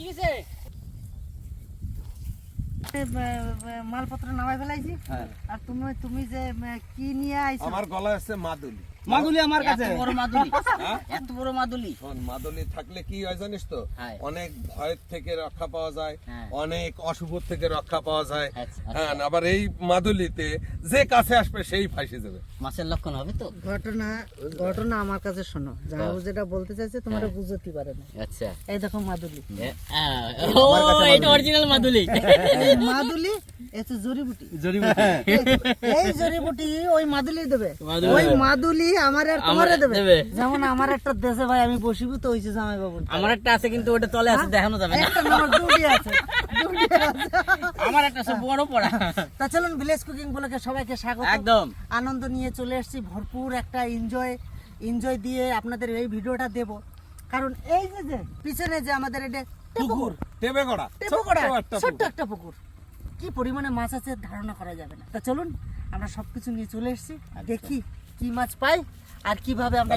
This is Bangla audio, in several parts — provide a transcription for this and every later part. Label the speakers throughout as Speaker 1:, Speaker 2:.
Speaker 1: কি হয়েছে
Speaker 2: মালপত্র নামাই ফেলাইছি।
Speaker 3: হ্যাঁ।
Speaker 2: আর তুমি তুমি যে কি নিয়ে আইছো?
Speaker 4: আমার গলায় আছে মাদুলি।
Speaker 3: মাদুলি আমার কাছে।
Speaker 1: বড় মাদুলি।
Speaker 4: হ্যাঁ?
Speaker 1: এত বড় মাদুলি।
Speaker 4: শোন মাদুলি থাকলে কি হয় জানিস তো। অনেক ভয়ের থেকে রক্ষা পাওয়া যায়। অনেক অশুভ থেকে রক্ষা পাওয়া যায়।
Speaker 1: আচ্ছা,
Speaker 4: হ্যাঁ আবার এই মাদুলিতে যে কাছে আসবে সেই ফাঁসে যাবে
Speaker 1: মাছের লক্ষণ হবে তো?
Speaker 2: ঘটনা ঘটনা আমার কাছে শোনো। যাও যেটা বলতে চাইছে তোমার বুঝতে পারে না।
Speaker 1: আচ্ছা।
Speaker 2: এই দেখো মাদুলি।
Speaker 1: ও এটা অরিজিনাল মাদুলি।
Speaker 2: মাদুলি এতে জড়িবুটি। এই জড়িবুটি ওই মাদুলি দেবে। ওই মাদুলি আমার আর তোমারে দেবে। যেমন আমার একটা দেশে ভাই আমি বসিভূত হইছে জামাই বাবু
Speaker 1: আমার একটা আছে কিন্তু ওটা তলে আছে দেখানো যাবে না।
Speaker 2: একটা আমার দুটি আছে।
Speaker 1: আমার একটা সব বড় পড়া।
Speaker 2: তা চলুন ভিলেজ কুকিং বলে সবাইকে স্বাগত।
Speaker 1: একদম।
Speaker 2: আনন্দ নিয়ে চলে এসেছি। ভরপুর একটা এনজয় এনজয় দিয়ে আপনাদের এই ভিডিওটা দেব। কারণ এই যে যে পিছনে যে আমাদের এটা পুকুর
Speaker 4: টেবে
Speaker 2: টেপুকোড়া
Speaker 4: ছোট্ট একটা পুকুর।
Speaker 2: কি পরিমাণে মাছ আছে ধারণা করা যাবে না। তা চলুন আমরা সবকিছু নিয়ে চলে এসেছি। দেখি কি মাছ পাই আর কীভাবে আমরা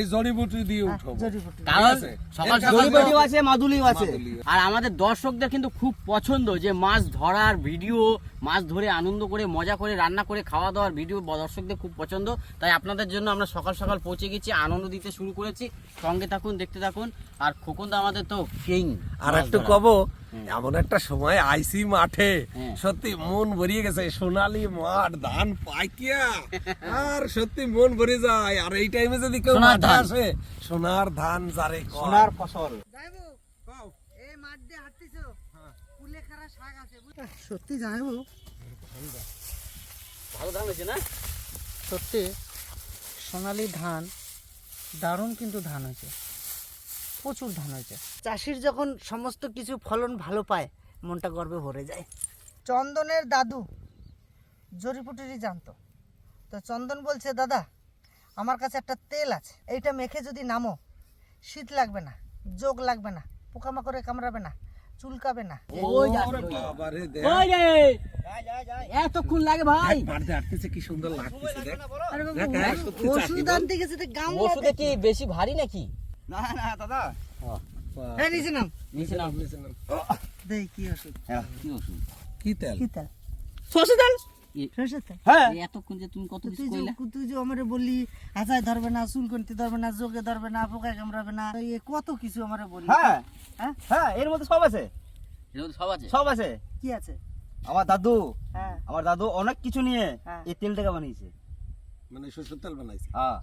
Speaker 4: এই জড়িবুটি দিয়ে উঠবো।
Speaker 2: জড়িবুটি
Speaker 1: কারণ
Speaker 4: আছে।
Speaker 1: সকাল
Speaker 3: মাদুলিও আছে।
Speaker 4: মাদুলি।
Speaker 1: আর আমাদের দর্শকদের কিন্তু খুব পছন্দ যে মাছ ধরার ভিডিও মাছ ধরে আনন্দ করে মজা করে রান্না করে খাওয়া দাওয়ার ভিডিও দর্শকদের খুব পছন্দ। তাই আপনাদের জন্য আমরা সকাল সকাল পৌঁছে গেছি আনন্দ দিতে শুরু করেছি। সঙ্গে থাকুন দেখতে থাকুন। আর খোকন তো আমাদের তো কিং
Speaker 4: আর একটু কব এমন একটা সময় আইসি মাঠে
Speaker 1: হ্যাঁ।
Speaker 4: সত্যি মন ভরিয়ে গেছে সোনালি মাঠ ধান পাইকিয়া আর সত্যি মন ভরে যায়। আর এই টাইমে যদি কেউ মাঠে আসে সোনার ধান যারে।
Speaker 3: সোনার ফসল
Speaker 2: যাইবো এই মাঠ দিয়ে হাঁটতেছো কুলেখাড়া সত্যি যাইবো
Speaker 1: ভালো ধান হয়েছে না?
Speaker 2: সত্যি সোনালি ধান দারুণ কিন্তু ধান হয়েছে। প্রচুর ধান হয়েছে। চাষির যখন সমস্ত কিছু ফলন ভালো পায় মনটা গর্বে ভরে যায়। চন্দনের দাদু জড়িপুটিরই জানতো। তো চন্দন বলছে দাদা আমার কাছে একটা তেল আছে। এইটা মেখে যদি নামো শীত লাগবে না যোগ লাগবে না পোকামাকড়ে কামড়াবে না চুলকাবে না।
Speaker 1: এতক্ষণ লাগে ভাই।
Speaker 4: কি সুন্দর লাগতেছে হ্যাঁ,
Speaker 2: ওষুধ আনতে গেছে তো গামলা
Speaker 1: ওষুধে কি বেশি ভারী নাকি?
Speaker 3: না না দাদা।
Speaker 2: হ্যাঁ নিচে নাম।
Speaker 1: নিচে নাও
Speaker 2: কি ওষুধ?
Speaker 1: কি ওষুধ?
Speaker 4: কি তেল?
Speaker 2: কি তেল?
Speaker 3: সরষে তেল? হ্যাঁ।
Speaker 1: এতক্ষণ যে তুমি কত কিছু কইলা।
Speaker 2: তুই যে আমারে বললি আজায় ধরবে না চুল ধরবে না যোগে ধরবে না পোকায় কামড়াবে না তো কত কিছু আমারে বললি?
Speaker 3: হ্যাঁ।
Speaker 2: হ্যাঁ?
Speaker 3: হ্যাঁ এর মধ্যে সব আছে।
Speaker 1: এর মধ্যে সব আছে?
Speaker 3: সব আছে।
Speaker 2: কি আছে?
Speaker 3: আমার দাদু।
Speaker 2: হ্যাঁ।
Speaker 3: আমার দাদু অনেক কিছু নিয়ে। এই তেলটাকে বানিয়েছে।
Speaker 4: মানে সরষের তেল বানাইছে?
Speaker 3: হ্যাঁ।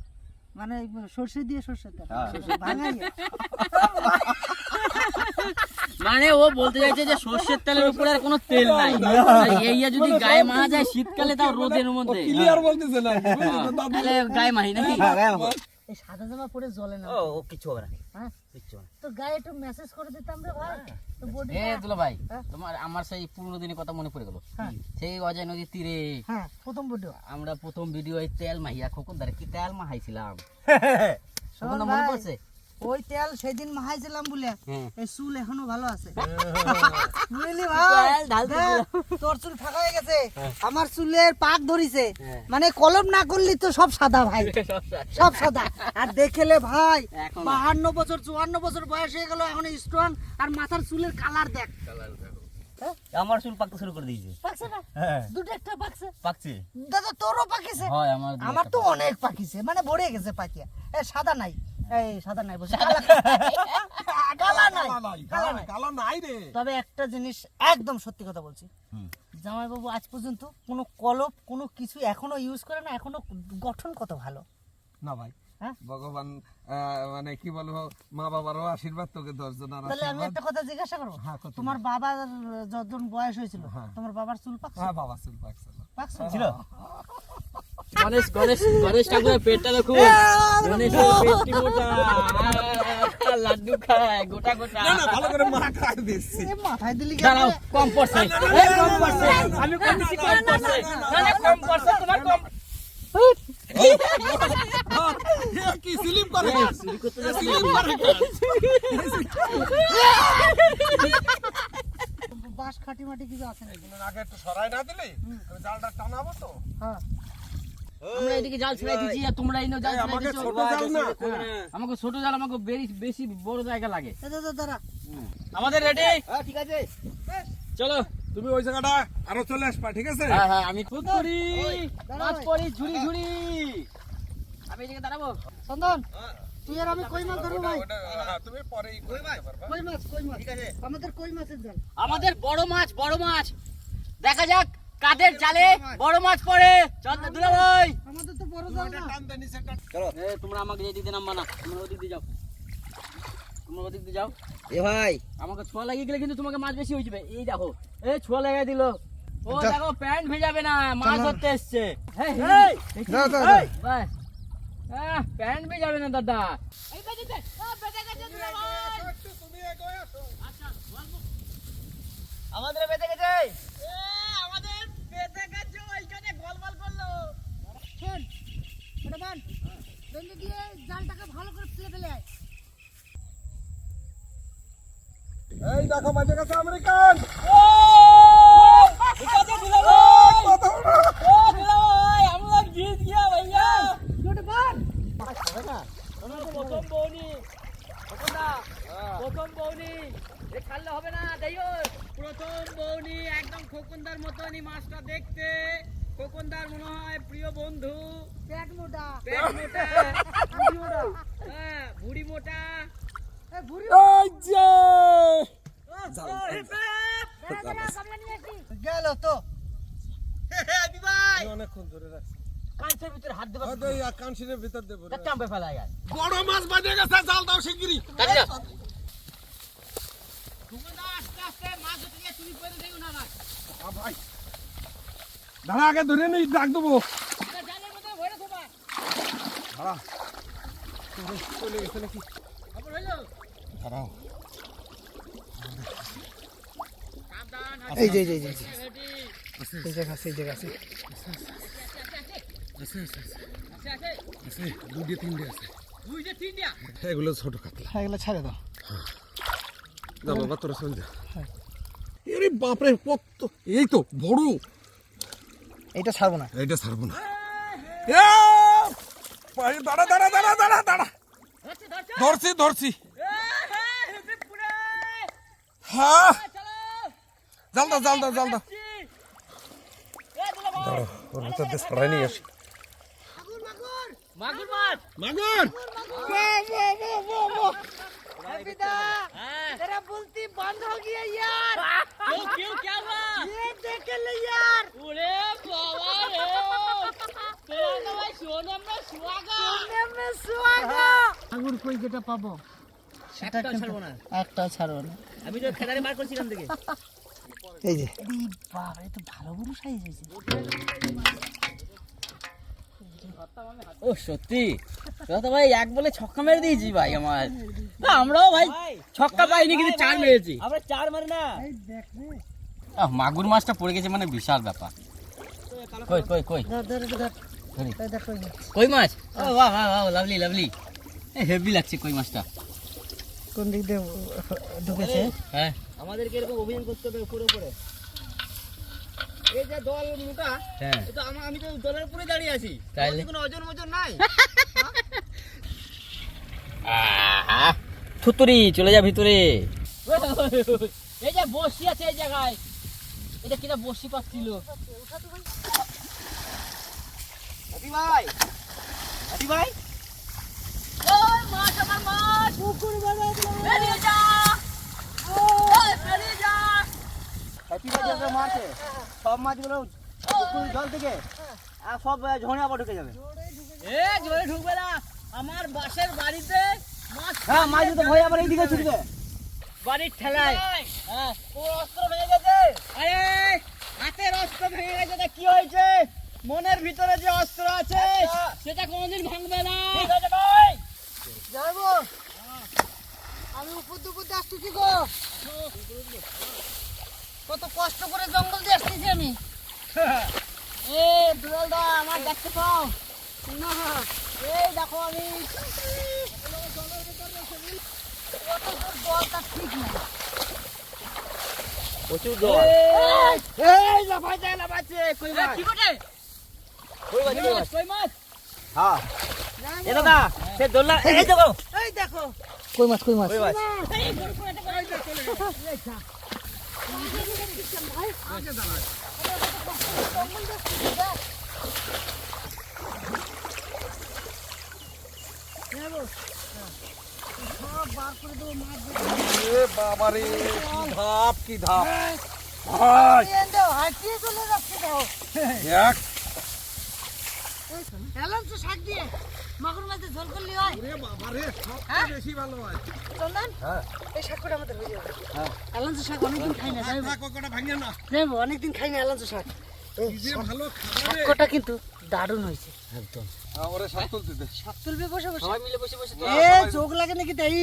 Speaker 2: মানে সর্ষে দিয়ে সর্ষে তেল।
Speaker 3: হ্যাঁ।
Speaker 2: ভাঙাইয়া
Speaker 1: মানে ও বলতে চাইছে যে সর্ষের তেলের উপরে আর কোনো তেল নাই। এই এইয়া যদি গায়ে মারা যায় শীতকালে তাও রোদের মধ্যে।
Speaker 4: ক্লিয়ার বলতেছে না।
Speaker 1: গায়ে মারি নাকি?
Speaker 3: হ্যাঁ।
Speaker 2: এই সাদা জামা পরে জ্বলে না।
Speaker 3: ও কিছু হবে না।
Speaker 2: হ্যাঁ?
Speaker 3: হবে
Speaker 2: তো গায়ে একটু মেসেজ করে দিতাম রে ভাই। তো বডি
Speaker 1: এ দুলা ভাই
Speaker 2: হ্যাঁ।
Speaker 1: তোমার আমার সেই পুরনো দিনের কথা মনে পড়ে গেল।
Speaker 2: হ্যাঁ।
Speaker 1: সেই অজয় নদীর তীরে।
Speaker 2: হ্যাঁ প্রথম ভিডিও
Speaker 1: আমরা প্রথম ভিডিও এই তেল মাহিয়া খোকন দারে কি তেল মাহাইছিলাম? মনে পড়ছে?
Speaker 2: ওই তেল সেদিন মাহাইছিলাম বলে
Speaker 1: হ্যাঁ।
Speaker 2: এই চুল এখনও ভালো আছে। বুঝলি ভাই? দেখ, তোর চুল ফাঁকা হয়ে গেছে আমার চুলের পাক ধরিছে।
Speaker 1: হ্যাঁ।
Speaker 2: মানে কলম না করলি তো সব সাদা ভাই। সব সাদা। আর দেখেলে ভাই বাহান্ন বছর চুয়ান্ন বছর বয়স হয়ে গেল এখন স্ট্রং আর মাথার চুলের কালার দেখ।
Speaker 3: আমার চুল পাকতে শুরু করে দিয়েছে।
Speaker 2: পাকছে না?
Speaker 3: হ্যাঁ।
Speaker 2: দুটো একটা পাকছে।
Speaker 3: পাকছে?
Speaker 2: দাদা তোরও পাকিছে?
Speaker 1: আমার
Speaker 2: তো অনেক পাকিছে মানে ভরে গেছে পাকিয়া। সাদা নাই। এই সাদা নাই বসে। কালা নাই কালা নাই
Speaker 4: কালো নাই। রে।
Speaker 2: তবে একটা জিনিস একদম সত্যি কথা বলছি। জামাইবাবু আজ পর্যন্ত কোনো কলপ কোনো কিছু এখনও ইউজ করে না এখনও গঠন কত ভালো।
Speaker 4: না ভাই
Speaker 2: হ্যাঁ?
Speaker 4: ভগবান আহ, মানে কি বলব মা বাবারও আশীর্বাদ তোকে দশজন আর
Speaker 2: তাহলে আমি একটা কথা জিজ্ঞাসা করব?
Speaker 4: হ্যাঁ,
Speaker 2: তোমার বাবার যতজন বয়স হয়েছিল
Speaker 4: হ্যাঁ।
Speaker 2: তোমার বাবার চুল পাক
Speaker 4: হ্যাঁ বাবা চুল পাকছিল
Speaker 2: পাকছে?
Speaker 3: ছিল?
Speaker 1: গণেশ গণেশ গণেশ ঠাকুরের পেটটা দেখুন গণেশের পেটটি মোটা লাড্ডু খায় গোটা গোটা
Speaker 4: না না ভালো করে মা খাই দিচ্ছি
Speaker 2: এ মাথায় দিলি
Speaker 1: দাঁড়াও কম পড়ছে এই কম পড়ছে আমি কম দিছি কম পড়ছে না না কম পড়ছে তোমার কম
Speaker 4: কি স্লিপ করে স্লিপ করে
Speaker 2: বাঁশ খাটি মাটি কিছু আছে নাকি
Speaker 4: আগে একটু সরাই না দিলি জালটা টানাবো তো
Speaker 2: হ্যাঁ
Speaker 1: আমরা এদিকে জাল দিচ্ছি আর তোমরা এই জাল দিচ্ছ
Speaker 4: ছোট জাল না।
Speaker 1: হ্যাঁ, আমাকে ছোট জাল আমাকে বেরি- বেশি বড় জায়গা লাগে।
Speaker 2: দাঁড়া।
Speaker 1: আমাদের রেডি
Speaker 3: হ্যাঁ ঠিক আছে।
Speaker 1: চলো।
Speaker 4: তুমি ওই জায়গাটা আরও চলে আসবা ঠিক আছে?
Speaker 1: হ্যাঁ হ্যাঁ আমি মাছ
Speaker 2: ভাই।
Speaker 1: পড়ি ঝুড়ি ঝুড়ি। আমি জায়গায় দাঁড়াবো।
Speaker 2: চন্দন তুই আর আমি কই মাছ ধরবো ভাই?
Speaker 4: হ্যাঁ, তুমি পরেই করতে পারবা।
Speaker 2: কই মাছ কই মাছ? আমাদের কই মাছের জাল?
Speaker 1: আমাদের বড় মাছ বড় মাছ। দেখা যাক। কাদের জালে বড় মাছ পড়ে? চল দুলা ভাই।
Speaker 2: আমাদের তো বড় জাল না।
Speaker 1: এ তোমরা আমাকে এই দিক দিয়ে নামবা না তোমরা ওদিক দিয়ে যাও। তোমরা ওদিক দিয়ে যাও।
Speaker 3: এ ভাই।
Speaker 1: আমাকে ছোঁয়া লাগিয়ে গেলে কিন্তু তোমাকে মাছ বেশি হয়ে যাবে। এই দেখো এই ছোঁয়া লাগিয়ে দিল। ও দেখো প্যান্ট ভেজাবে না মাছ ধরতে এসছে। হেই, হেই, প্যান্ট ভেজাবে না দাদা। এই বেজে গেছে দুলা ভাই। আচ্ছা,
Speaker 3: আমাদের বেঁচে গেছে।
Speaker 2: শোন ওটা বান বেঁধে দিয়ে জালটাকে ভালো করে ফেলে ফেলে আয়।
Speaker 4: এই দেখো বাজে গেছে আমেরিকান।
Speaker 1: প্রথম বৌনি। এ ছাড়লে হবে না যাইও প্রথম বৌনি একদম খোকনদার মতনই মাছটা দেখতে। খোকনদার মনে হয় প্রিয় বন্ধু।
Speaker 2: পেট মোটা।
Speaker 1: পেট মোটা।
Speaker 2: বুড়ি মোটা।
Speaker 1: হ্যাঁ ভুড়ি মোটা।
Speaker 2: এ বুড়ি
Speaker 4: এই যে!
Speaker 2: গেল তো।
Speaker 4: অনেকক্ষণ ধরে রাখছি।
Speaker 1: কাঁচের ভিতরে হাত দেবা।
Speaker 4: ভিতর রে।
Speaker 1: ফেলা যায়।
Speaker 4: বড় মাছ বাজে গেছে জাল দাও শিগগিরই।
Speaker 1: কাটি দাও আস্তে আস্তে মাছ ধরতে তুমি পড়ে দেখো না ভাই।
Speaker 4: দাঁড়া আগে ধরে নিই ডাক দেবো।
Speaker 1: জালের মধ্যে ভরে
Speaker 4: দাঁড়া চলে গেছে নাকি দাঁড়াও
Speaker 2: এই যে এই যে। যে জায়গা এই জায়গা আছে।
Speaker 1: আছে আছে
Speaker 4: আছে। দুটি তিনটে আছে।
Speaker 1: দুই তিনটা
Speaker 4: এগুলো ছোট কাতলা।
Speaker 2: হ্যাঁ এগুলো ছাড়ে দাও।
Speaker 4: না বাবা তোরা চল যা। আরে বাপরে কত এই তো বড়।
Speaker 2: এটা ছাড়বো না
Speaker 4: এইটা ছাড়বো না এ! ভাই, দাঁড়া দাঁড়া দাঁড়া দাঁড়া দাঁড়া
Speaker 1: ধরছে ধরছে
Speaker 4: ধরছি ধরছি
Speaker 1: এ হ্যাঁ হেপি পুরে
Speaker 4: হ্যাঁ
Speaker 1: চলো
Speaker 4: জাল দাও জাল দাও জাল দাও
Speaker 1: আসছি। এ দুলা ভাই
Speaker 4: ওর ভিতর দিয়ে ছড়াই নিয়ে আসি
Speaker 1: মাগুর মাছ
Speaker 4: মাগুর
Speaker 1: হ্যাঁ
Speaker 2: तेरा बोलती बंद हो गया यार
Speaker 1: क्यों क्यों क्या हुआ
Speaker 2: ये देख ले यार
Speaker 1: ও সত্যি? ভাই এক বলে ছক্কা মেরে দিয়েছি ভাই আমার। না আমরাও ভাই ছক্কা পাইনি কিন্তু চার মেরেছি।
Speaker 3: আমরা চার মারি না।
Speaker 1: মাগুর মাছটা পড়ে গেছে মানে বিশাল ব্যাপার। কই কই কই?
Speaker 2: কই
Speaker 1: মাছ? ও বাহ বাহ বাহ লাভলি লাভলি হেভি লাগছে কই মাছটা।
Speaker 2: কোন দিক দিয়ে ঢুকেছে?
Speaker 1: হ্যাঁ।
Speaker 3: আমাদেরকে এরকম অভিযান করতে হবে উপরে উপরে? এই যে দল মোটা
Speaker 1: হ্যাঁ।
Speaker 3: আমি তো দলের উপরে দাঁড়িয়ে আছি? আমাদের কোনো ওজন ওজন নাই।
Speaker 1: আহ, থুতুরি চলে যা ভিতরে। এই যে বসি আছে এই জায়গায়। এটা কিনা বসি পাচ্ছিল।
Speaker 3: হাতি ভাই হাতি ভাই
Speaker 1: ওই মাছ আমার মাছ পুকুর বেরিয়ে যা। ওই বেরিয়ে যা।
Speaker 3: হাতি ভাই যেগুলো মারছে সব মাছগুলো পুকুর জল থেকে আর সব ঝড়ে আবার ঢুকে যাবে।
Speaker 1: এ জোরে ঢুকবে না। আমার বাসের বাড়িতে মাছ
Speaker 3: হ্যাঁ মাছগুলো ভয় আবার এইদিকে ছুটবে।
Speaker 1: বাড়ির ঠেলায়। হ্যাঁ।
Speaker 3: তোর অস্ত্র ভেঙে গেছে?
Speaker 1: আরে হাতের অস্ত্র ভেঙে গেছে কি হয়েছে? মনের ভিতরে যে অস্ত্র আছে সেটা কোনোদিন ভাঙবে না।
Speaker 3: ঠিক আছে ভাই।
Speaker 2: যাব। আমি উপর দুপুর দিয়ে আসতেছি গো। কত কষ্ট করে জঙ্গল দিয়ে আসতেছি আমি।
Speaker 1: এ দুলাল দা আমার দেখতে পাও।
Speaker 2: না
Speaker 1: এই দেখো আমি।
Speaker 2: কত দূর বলটা ঠিক না
Speaker 3: প্রচুর জল।
Speaker 1: এই,
Speaker 3: লাফাইছে লাফাইছে কই মাছ
Speaker 1: কি বটে?
Speaker 3: হ্যাঁ। এ দাদা সে দোলনা এই দেখো।
Speaker 2: এই দেখো। কই মাছ কই মাছ?
Speaker 3: ওই মাছ?
Speaker 4: বাবারে কি ধাপ কি ধাপ।
Speaker 2: হাঁটিয়ে চলে যাচ্ছে
Speaker 4: এক
Speaker 2: এলাম তো শাক দিয়ে মাগুর মাছের ঝোল করলি হয়
Speaker 4: ওরে বাবারে সবচেয়ে
Speaker 2: হ্যাঁ?
Speaker 4: বেশি ভালো হয়
Speaker 2: চন্দন
Speaker 3: হ্যাঁ
Speaker 2: এই শাকটা আমাদের হয়ে যাবে তো শাক অনেকদিন খাই না
Speaker 4: থাক ওটা না
Speaker 2: অনেকদিন খাই না এলাম শাক এই
Speaker 4: যে ভালো খাবার
Speaker 2: শাকটা কিন্তু দারুণ হয়েছে
Speaker 1: একদম
Speaker 4: ওরে সাত তুলতে দে
Speaker 2: শাক তুলবে বসে বসে
Speaker 1: সবাই মিলে বসে বসে
Speaker 2: এ যোগ লাগে নাকি তাই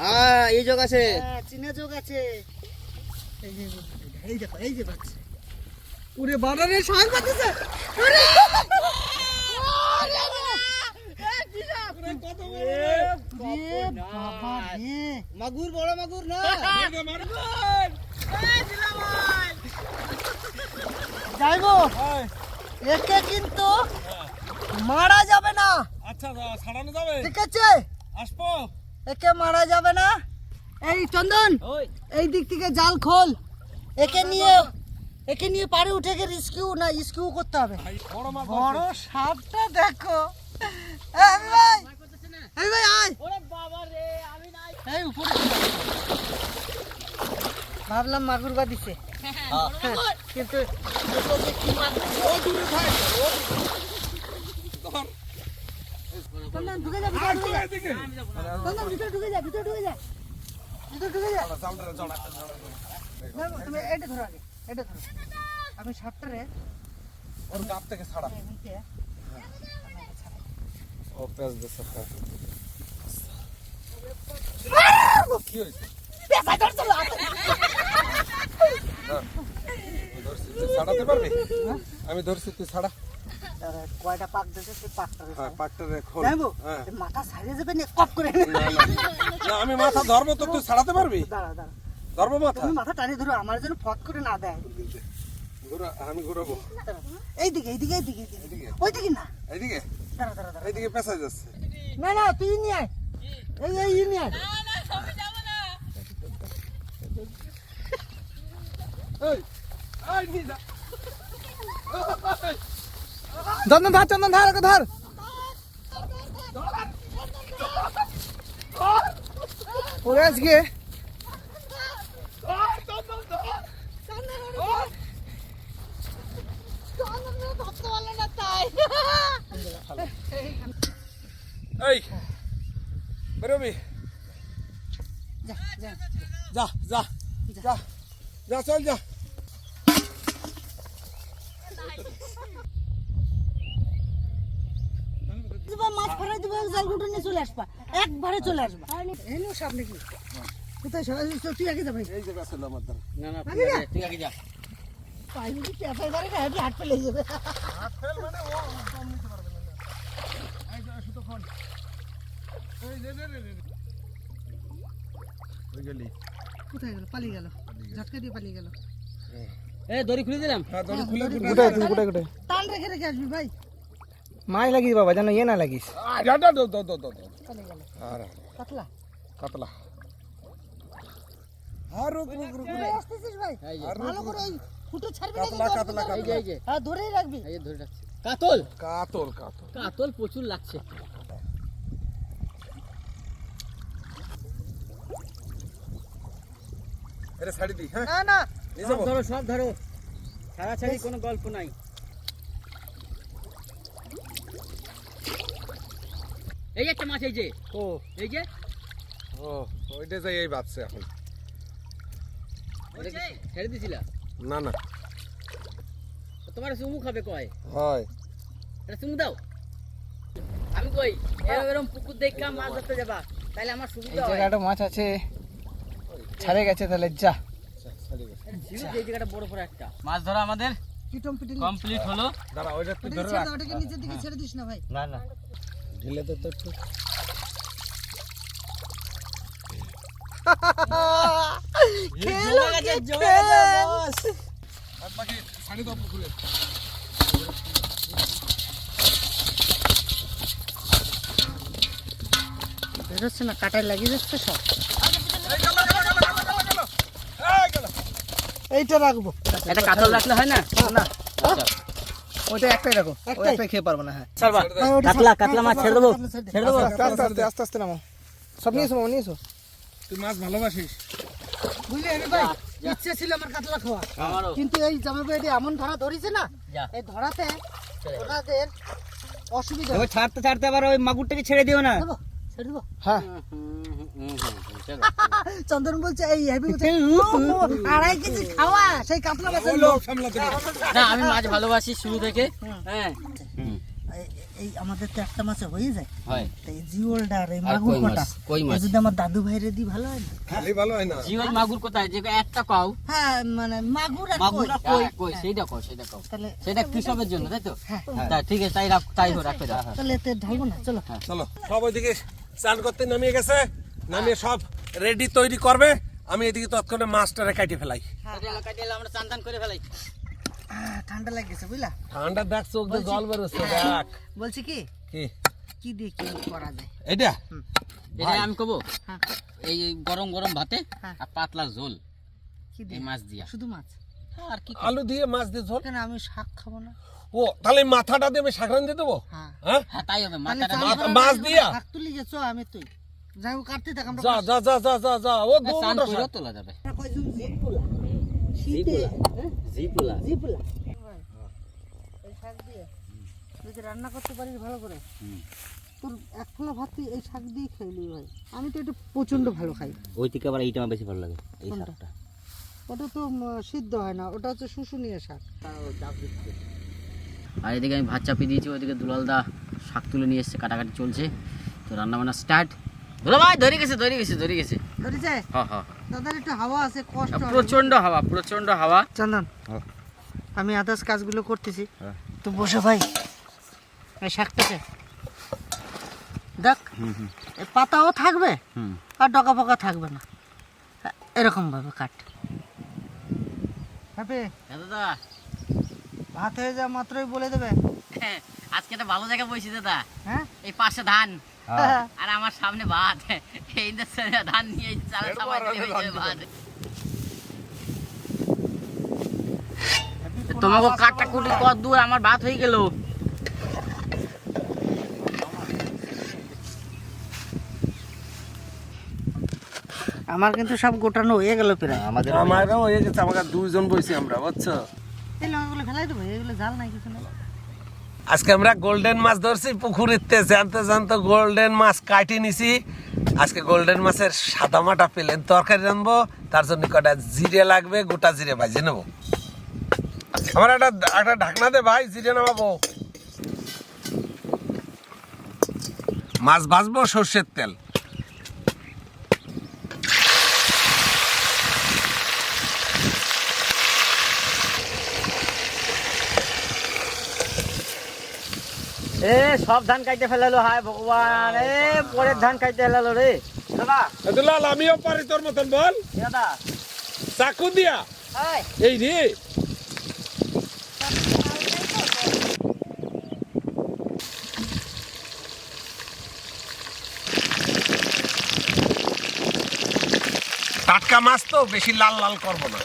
Speaker 3: হ্যাঁ এই যোগ আছে
Speaker 2: হ্যাঁ চীনা যোগ আছে এই যে এই দেখো এই যে বাচ্চা
Speaker 4: ওরে বাবারে
Speaker 2: শাক
Speaker 4: কত
Speaker 2: বাবা রে
Speaker 3: মাগুর বড় মাগুর না
Speaker 2: যাইবো একে কিন্তু মারা যাবে না
Speaker 4: আচ্ছা ছাড়ানো যাবে
Speaker 2: ঠিক আছে
Speaker 4: আসব
Speaker 2: একে মারা যাবে না এই চন্দন এই দিক থেকে জাল খোল একে নিয়ে একে নিয়ে পারে উঠে গিয়ে রিস্কিউ না রিস্কিউ করতে হবে
Speaker 4: বড়
Speaker 2: সাপটা দেখো ভাই এই ভাই আয়।
Speaker 1: ওরে বাবা রে আমি নাই।
Speaker 2: এই উপরে ভাবলাম মাগুর বা দিছে। হ্যাঁ, কিন্তু এটা যে কি ও দূরে থাক
Speaker 4: ধর
Speaker 2: চন্দন ঢুকে যা ভিতরে ঢুকে যা। ভিতরে ঢুকে যা ভিতরে ঢুকে যা ভিতরে যা। তুমি এটা ধরো আগে এটা ধরো। আমি সাপটারে
Speaker 4: ওর গাপ থেকে ছাড়া। ও পেঁচ দে সরকার আমি ধরছি তুই ছাড়া
Speaker 2: পাক মাথা
Speaker 4: আমি মাথা ধরবো তো তুই ছাড়াতে পারবি
Speaker 2: দাঁড়া
Speaker 4: মাথা
Speaker 2: মাথা টানিয়ে ধরো আমার যেন ফট করে না দেয়
Speaker 4: ঘুরা আমি।
Speaker 2: এইদিকে এইদিকে ওইদিকে না
Speaker 4: এইদিকে এইদিকে পেঁচা যাচ্ছে
Speaker 2: না না তুই নিয়ে এই এই ই নিয়ে আয়
Speaker 4: এই এই নিয়ে যা
Speaker 2: চন্দন ধর চন্দন ধর ওকে ধর ওরে আজকে
Speaker 4: এই বেরোবি
Speaker 2: যা যা
Speaker 4: যা যা যা যা চল যা
Speaker 2: মাছ ফেরাই দিবা জাল গুটো নিয়ে চলে আসবা। একবারে চলে আসবা। এনো সাপ নাকি কোথায় সবাই? তুই আগে যা ভাই।
Speaker 4: এই জায়গা ছিল আমার দ্বারা
Speaker 1: না না
Speaker 2: আগে যা।
Speaker 1: তুই আগে যা।
Speaker 2: পাই নাকি পেঁচাই ধরে গায়ে হাত পেলে যাবে।
Speaker 4: হাত ফেল মানে ও দম নিতে পারবে না এই যা সুতো খোল এই রে রে রে রে ওই গেলি।
Speaker 2: কোথায় গেল? পালিয়ে গেল। ঝটকা দিয়ে পালিয়ে গেল।
Speaker 1: এ দড়ি খুলে দিলাম।
Speaker 4: হ্যাঁ দড়ি খুলে
Speaker 5: গোটায় তুমি গোটায় গোটায়
Speaker 2: টান রেখে রেখে আসবি ভাই।
Speaker 5: মাছ লাগিস বাবা যেন ইয়ে না লাগিস।
Speaker 4: আ যা দো দো দো দো
Speaker 2: পালিয়ে গেল।
Speaker 4: আর
Speaker 2: কাতলা।
Speaker 4: কাতলা। আর রুক রুক রুক
Speaker 2: ভাই? ভালো করে ওই ফুটো ছাড়বি
Speaker 4: কাতলা কাতলা কাতলা।
Speaker 2: হ্যাঁ ধরেই রাখবি।
Speaker 1: এই ধরে রাখছি। কাতল!
Speaker 4: কাতল কাতল।
Speaker 1: কাতল প্রচুর লাগছে।
Speaker 4: এটা ছাড়ি দি হ্যাঁ?
Speaker 2: না না।
Speaker 1: সব ধরো সব ধরো। ছাড়াছাড়ি কোনো গল্প নাই। এই একটা মাছ এই যে।
Speaker 4: ও।
Speaker 1: এই যে।
Speaker 4: ও ওইটা যাই এই বাচ্চা এখন।
Speaker 1: ছেড়ে দিছিলা?
Speaker 4: না না।
Speaker 1: তোমার চুমু খাবে কয়?
Speaker 4: হয়।
Speaker 1: এটা চুমু দাও। আমি কই এরকম পুকুর দেখা মাছ ধরতে যাবা তাহলে আমার সুবিধা হয়
Speaker 5: জায়গাটা মাছ আছে। ছাড়ে গেছে তাহলে যা।
Speaker 1: মাছ ধরা আমাদের কমপ্লিট হলো।
Speaker 2: নিচের দিকে না
Speaker 1: না
Speaker 4: ঢিলে তো
Speaker 2: বেরোচ্ছে না কাটায় লাগিয়ে যাচ্ছে সব। এইটা রাখব।
Speaker 1: এটা কাতল রাখলে হয় না?
Speaker 5: না ওইটা একটাই রাখো।
Speaker 2: একটাই?
Speaker 5: খেয়ে পারব না হ্যাঁ।
Speaker 1: ছাড়বা।
Speaker 2: হ্যাঁ,
Speaker 1: কাতলা
Speaker 2: ছাড়-
Speaker 1: কাতলা মাছ ছেড়ে দেবো?
Speaker 2: ছেড়ে
Speaker 1: দেবো?
Speaker 5: আস্তে আস্তে আস্তে আস্তে আস্তে নামো সব মামা,
Speaker 4: তুই মাছ ভালোবাসিস?
Speaker 2: বুঝলি এনে ভাই ইচ্ছে ছিল আমার কাতলা খাওয়া কিন্তু এই জামা এমন ধরা ধরেছে না এই ধরাতে ওনাদের অসুবিধা
Speaker 3: ছাড়তে ছাড়তে আবার ওই মাগুরটাকে ছেড়ে দিও না।
Speaker 5: হ্যাঁ
Speaker 2: চন্দন বলছে এই হেভি আড়াই কেজি খাওয়া সেই কাতলা মাছের লোক
Speaker 1: না আমি মাছ ভালোবাসি শুরু থেকে হ্যাঁ
Speaker 2: এই- আমাদের তো একটা মাছে হয়ে যায়
Speaker 1: হয়
Speaker 2: তো এই জিওলডার এই মাগুর কটা
Speaker 1: কই মাছ।
Speaker 2: যদি আমার দাদু ভাইরে দি ভালো হয় না
Speaker 4: খালি ভালো হয় না
Speaker 1: জিওল মাগুর কোথায় যে একটা কাও
Speaker 2: হ্যাঁ মানে মাগুর আর
Speaker 1: মাগুর
Speaker 2: কই
Speaker 1: কই কই সেইটা কও সেইটা কও
Speaker 2: তাহলে
Speaker 1: সেটা কৃষকের জন্য তাই তো
Speaker 2: হ্যাঁ।
Speaker 1: তাই ঠিক আছে তাই রাখ তাই রাখতে
Speaker 2: তাহলে এতে ঢালবো না চলো
Speaker 4: চলো সব ওইদিকে চান করতে নামিয়ে গেছে নামিয়ে সব রেডি তৈরি করবে। আমি এদিকে তৎক্ষণে মাছটারে কাটি ফেলাই।
Speaker 1: আমরা চান করে ফেলাই।
Speaker 2: ঠান্ডা লাগছে বুঝলা?
Speaker 4: ঠান্ডা দেখ চোখ দিয়ে জল বেরোচ্ছে দেখ।
Speaker 2: বলছি কি?
Speaker 4: কি?
Speaker 2: কি দিয়ে কি করা যায়?
Speaker 4: এটা
Speaker 1: এটা আমি কব?
Speaker 2: হ্যাঁ।
Speaker 1: এই গরম গরম ভাতে
Speaker 2: হ্যাঁ।
Speaker 1: আর পাতলা ঝোল।
Speaker 2: কি দিয়ে?
Speaker 1: মাছ দিয়া।
Speaker 2: শুধু মাছ?
Speaker 1: আর কি
Speaker 4: আলু দিয়ে মাছ দিয়ে ঝোল?
Speaker 2: কেন আমি শাক খাব না?
Speaker 4: ও তাহলে মাথাটা দিয়ে আমি সাকরান দিয়ে দেবো?
Speaker 2: হ্যাঁ।
Speaker 4: হ্যাঁ?
Speaker 1: হ্যাঁ তাই হবে
Speaker 2: তাহলে
Speaker 1: মাথাটা
Speaker 2: চান
Speaker 1: দিয়ে-
Speaker 2: করার
Speaker 4: মাছ দিয়া?
Speaker 2: তুলি গেছো আমি তুই। যাই হোক কাটতে থাক আমরা
Speaker 4: যা যা যা যা যা যা ও
Speaker 1: তোলা যাবে।
Speaker 2: কয়জন? জিপুলা শীতে?
Speaker 1: জিপুলা
Speaker 2: জিপুলা এই শাক দিয়ে। যদি রান্না করতে পারিস ভালো করে। তোর এক ভাত এই শাক দিয়ে খেলি ভাই। আমি তো এটা প্রচণ্ড ভালো খাই।
Speaker 3: ওই থেকে আবার এইটা আমার বেশি ভালো লাগে এই শাকটা।
Speaker 2: ওটা তো সিদ্ধ হয় না ওটা হচ্ছে শুশুনিয়া শাক।
Speaker 1: আর এদিকে আমি ভাত চাপিয়ে দিয়েছি ওইদিকে দুলাল দা শাক তুলে নিয়ে এসছে কাটাকাটি চলছে। তো রান্না বান্না স্টার্ট ভাই ধরে গেছে ধরে গেছে ধরে গেছে।
Speaker 2: ধরেছে?
Speaker 1: হ্যাঁ হ্যাঁ
Speaker 2: দাদার একটু হাওয়া আছে কষ্ট
Speaker 1: প্রচণ্ড হাওয়া প্রচণ্ড হাওয়া।
Speaker 2: চন্দন আমি আদার্স কাজগুলো করতেছি। তো বসে ভাই। এই শাকটাকে দেখ পাতাও থাকবে
Speaker 1: হুম।
Speaker 2: আর ডকা ফকা থাকবে না। এরকম ভাবে কাট।
Speaker 1: হ্যাঁ দাদা।
Speaker 2: ভাত হয়ে যাওয়া মাত্রই বলে দেবে।
Speaker 1: হ্যাঁ, আজকে তো ভালো জায়গায় বসি দাদা
Speaker 2: হ্যাঁ?
Speaker 1: এই পাশে ধান। আর আমার সামনে ভাত। এই ধান নিয়ে চালা হয়েছে ভাত। তোমাকে কাটটা কুটি কত দূর আমার ভাত হয়ে গেল।
Speaker 2: আমার কিন্তু সব গোটানো হয়ে গেল প্রায়।
Speaker 3: আমাদের
Speaker 4: আমারও হয়ে গেছে আমাকে দুইজন বইছি আমরা বুঝছ? আজকে আমরা গোল্ডেন মাছ ধরছি পুকুরিতে জানতে জানতে গোল্ডেন মাছ কাটি নিছি। আজকে গোল্ডেন মাছের সাদা মাটা পেলেন, তরকারি রানবো তার জন্য কটা জিরে লাগবে, গোটা জিরে ভাজে নেব। আমার একটা একটা ঢাকনা দে ভাই, জিরে নামাবো। মাছ ভাজবো সর্ষের তেল।
Speaker 1: এ সব ধান কাটতে ফেলালো হায় ভগবান। এ পরের ধান কাটতে ফেলালো রে। দাদা।
Speaker 4: দুলাল আমিও পারি তোর মতন বল।
Speaker 1: দাদা।
Speaker 4: চাকু দিয়া। এই রে। টাটকা মাছ তো বেশি লাল লাল করব না।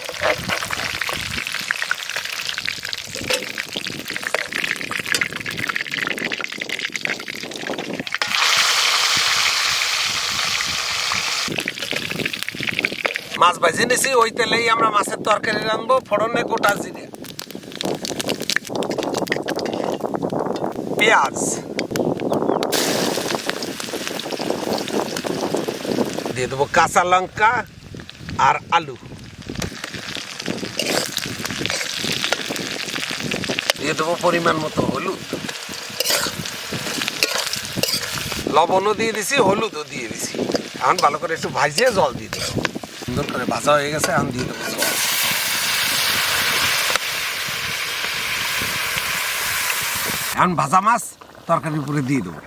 Speaker 4: মাছ ভাজি নিছি, ওই তেলেই আমরা মাছের তরকারি রানবো ফোড়নে গোটা জিরে। পেঁয়াজ। দিয়ে দেবো কাঁচা লঙ্কা আর আলু। দিয়ে দেবো পরিমাণ মতো হলুদ। লবণও দিয়ে দিছি, হলুদও দিয়ে দিছি। এখন ভালো করে একটু ভাজিয়ে জল দিয়ে দেবো। সুন্দর করে ভাজা হয়ে গেছে এখন দিয়ে দেবো জল। এখন ভাজা মাছ তরকারির উপরে দিয়ে দেবো।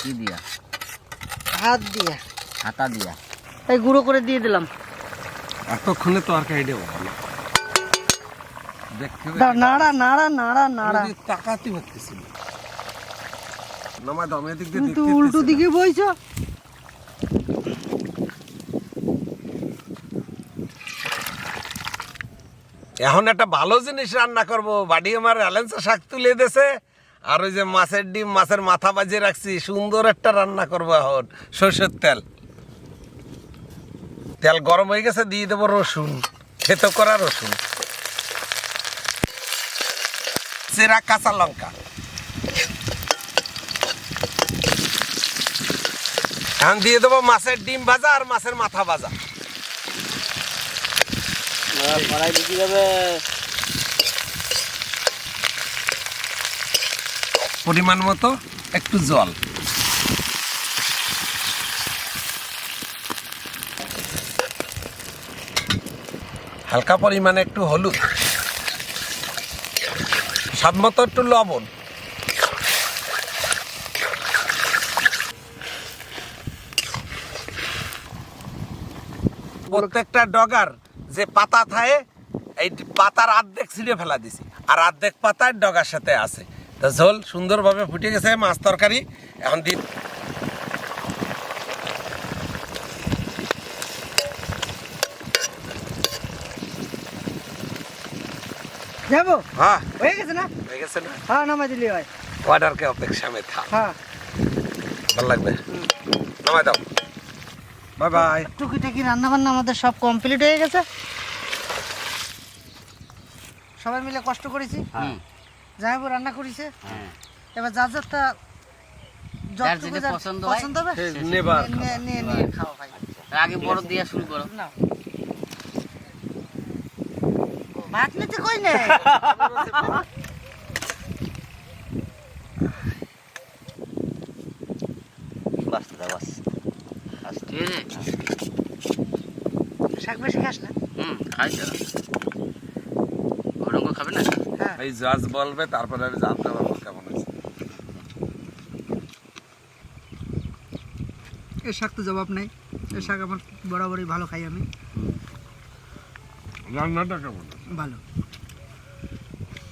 Speaker 1: কি দিয়া?
Speaker 2: হাত দিয়ে।
Speaker 1: হাতা দিয়া।
Speaker 2: এই গুঁড়ো করে দিয়ে দিলাম।
Speaker 6: এতক্ষণে তরকারিটাও ভালো দেখতে
Speaker 2: দাও, নাড়া নাড়া নাড়া নাড়া।
Speaker 6: তাকাতে পারতেছিল নামা দমে দিক দিয়ে দেখতে
Speaker 2: উল্টো দিকে বইছ।
Speaker 6: এখন একটা ভালো জিনিস রান্না করব। বাড়ি আমার অ্যালেন্সা শাক তুলে দেছে আর ওই যে মাছের ডিম মাছের মাথা বাজিয়ে রাখছি। সুন্দর একটা রান্না করব এখন। সর্ষের তেল। তেল গরম হয়ে গেছে দিয়ে দেবো রসুন। খেতে করা রসুন। চেরা কাঁচা লঙ্কা। এখন দিয়ে দেবো মাছের ডিম ভাজা আর মাছের মাথা ভাজা। পরিমাণ মতো একটু জল। হালকা পরিমাণে একটু হলুদ। স্বাদ মতো একটু লবণ। প্রত্যেকটা ডগার যে পাতা থাকে, এই পাতার আর্ধেক ছিঁড়ে ফেলা দিছি। আর আর্ধেক পাতার ডগার সাথে আছে। তো ঝোল সুন্দরভাবে ফুটে গেছে, মাছ তরকারি। এখন দি
Speaker 2: যাব?
Speaker 6: হ্যাঁ।
Speaker 2: হয়ে গেছে না?
Speaker 6: হয়ে গেছে না?
Speaker 2: হ্যাঁ নামাই দিলি ভাই।
Speaker 6: অর্ডারকে অপেক্ষা মে থা
Speaker 2: হ্যাঁ।
Speaker 6: ভালো লাগবে? নামাই দাও। বাই বাই
Speaker 2: টুকিটাকি রান্না বান্না আমাদের সব কমপ্লিট হয়ে গেছে। সবাই মিলে কষ্ট করেছি।
Speaker 1: হুম।
Speaker 2: জামাইবু রান্না করেছে।
Speaker 1: হ্যাঁ।
Speaker 2: এবার যার যারটা যতটুকু
Speaker 1: পছন্দ
Speaker 2: হবে
Speaker 6: নেবার
Speaker 2: নিয়ে নিয়ে নিয়ে খাও ভাই।
Speaker 1: আগে বড় দিয়া শুরু করো।
Speaker 2: না। ভাত নিতে কই নে
Speaker 3: বাস দাদা বাস
Speaker 1: ঠিক আছে
Speaker 2: শাক বেশি খাস না
Speaker 1: হুম খাই তো ওরঙ্গ খাবে না
Speaker 2: হ্যাঁ
Speaker 6: এই জাজ বলবে তারপরে আমি জানতে পারব কেমন হয়েছে
Speaker 2: এর শাক তো জবাব নেই এর শাক আমার বরাবরই ভালো খাই আমি
Speaker 6: রান্নাটা কেমন
Speaker 2: ভালো।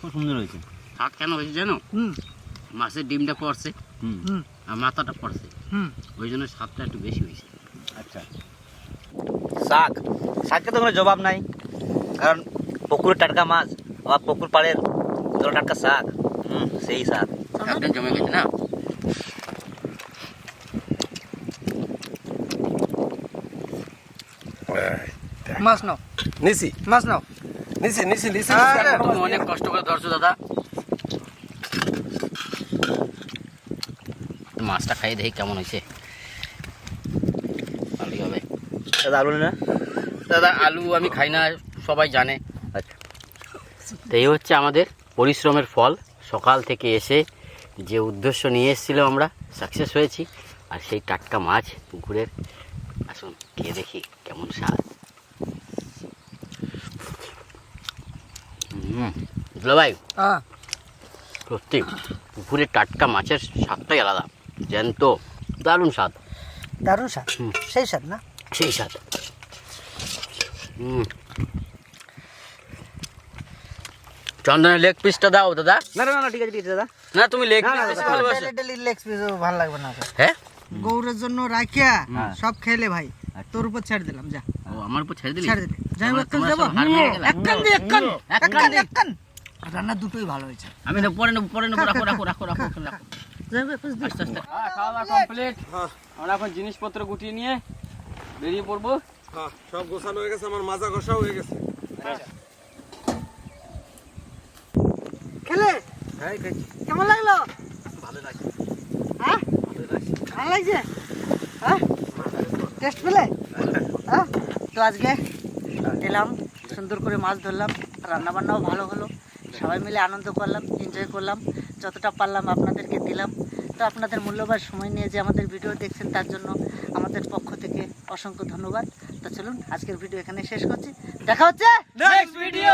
Speaker 3: খুব সুন্দর হয়েছে।
Speaker 1: শাক কেন হয়েছে জানো?
Speaker 2: হুম।
Speaker 1: মাছের ডিমটা পড়ছে।
Speaker 3: হুম।
Speaker 2: হুম।
Speaker 1: আর মাথাটা পড়ছে।
Speaker 2: হুম।
Speaker 1: ওই জন্য স্বাদটা একটু বেশি হয়েছে।
Speaker 3: আচ্ছা। শাক। শাকের তো কোনো জবাব নাই। কারণ পুকুরের টাটকা মাছ বা পুকুর পাড়ের জল টাটকা শাক হুম সেই শাক।
Speaker 1: শাকটা জমে গেছে না?
Speaker 2: মাছ নাও।
Speaker 6: নিছি।
Speaker 2: মাছ নাও।
Speaker 6: নিছি নিছি নিছি
Speaker 1: অনেক কষ্ট করে ধরছো দাদা। মাছটা খাইয়ে দেখি কেমন হয়েছে। ভালোই হবে।
Speaker 3: দাদা আলু না
Speaker 1: দাদা আলু আমি খাই না সবাই জানে।
Speaker 3: আচ্ছা।
Speaker 1: এই হচ্ছে আমাদের পরিশ্রমের ফল। সকাল থেকে এসে যে উদ্দেশ্য নিয়ে এসেছিল আমরা সাকসেস হয়েছি। আর সেই টাটকা মাছ পুকুরের। আসুন খেয়ে দেখি কেমন স্বাদ হুম বুঝলো ভাই
Speaker 2: হ্যাঁ
Speaker 1: সত্যি পুকুরের টাটকা মাছের স্বাদটাই আলাদা জ্যান্ত দারুণ স্বাদ
Speaker 2: দারুণ স্বাদ সেই স্বাদ না
Speaker 1: সেই স্বাদ চন্দনের লেগ পিসটা দাও দাদা
Speaker 3: না না না ঠিক আছে ঠিক আছে দাদা
Speaker 1: না তুমি লেগ পিস ভালোবাসো
Speaker 2: লেগ পিস ভালো লাগবে না
Speaker 1: হ্যাঁ
Speaker 2: গৌরের জন্য রাখিয়া
Speaker 3: হ্যাঁ।
Speaker 2: সব খেলে ভাই
Speaker 3: আচ্ছা।
Speaker 2: তোর উপর ছেড়ে দিলাম যা।
Speaker 1: ও আমার উপর ছেড়ে দিলি?
Speaker 2: ছেড়ে দিলে। যাই এক কান
Speaker 1: তোমার
Speaker 2: দেবো
Speaker 1: সব হার মেনে গেলাম।
Speaker 2: এক কান দে এক কান
Speaker 1: এক
Speaker 2: এক
Speaker 1: কান
Speaker 2: কান এক কান রান্না দুটোই ভালো হয়েছে।
Speaker 1: আমি নেব, পরে নেব পরে নেব। রাখো রাখো রাখো রাখো রাখো।
Speaker 2: হোক, দে।
Speaker 1: আস্তে আস্তে। খাওয়া দাওয়া কমপ্লিট আমরা এখন জিনিসপত্র গুটিয়ে নিয়ে বেরিয়ে পড়ব।
Speaker 6: হ্যাঁ, সব গোছানো হয়ে গেছে আমার মাজা ঘষা হয়ে গেছে।
Speaker 2: খেলে?
Speaker 6: হ্যাঁ
Speaker 2: কেমন লাগল?
Speaker 6: ভালো লাগছে।
Speaker 2: হ্যাঁ?
Speaker 6: ভালো লাগছে।
Speaker 2: ভালো লাগছে? হ্যাঁ? টেস্ট পেলে? হ্যাঁ? তো আজকে এলাম, সুন্দর করে মাছ ধরলাম রান্না বান্নাও ভালো হলো। সবাই মিলে আনন্দ করলাম এনজয় করলাম, যতটা পারলাম আপনাদেরকে দিলাম। তো আপনাদের মূল্যবান সময় নিয়ে যে আমাদের ভিডিও দেখছেন, তার জন্য আমাদের পক্ষ থেকে অসংখ্য ধন্যবাদ। তো চলুন, আজকের ভিডিও এখানে শেষ করছি। দেখা হচ্ছে
Speaker 1: নেক্সট ভিডিও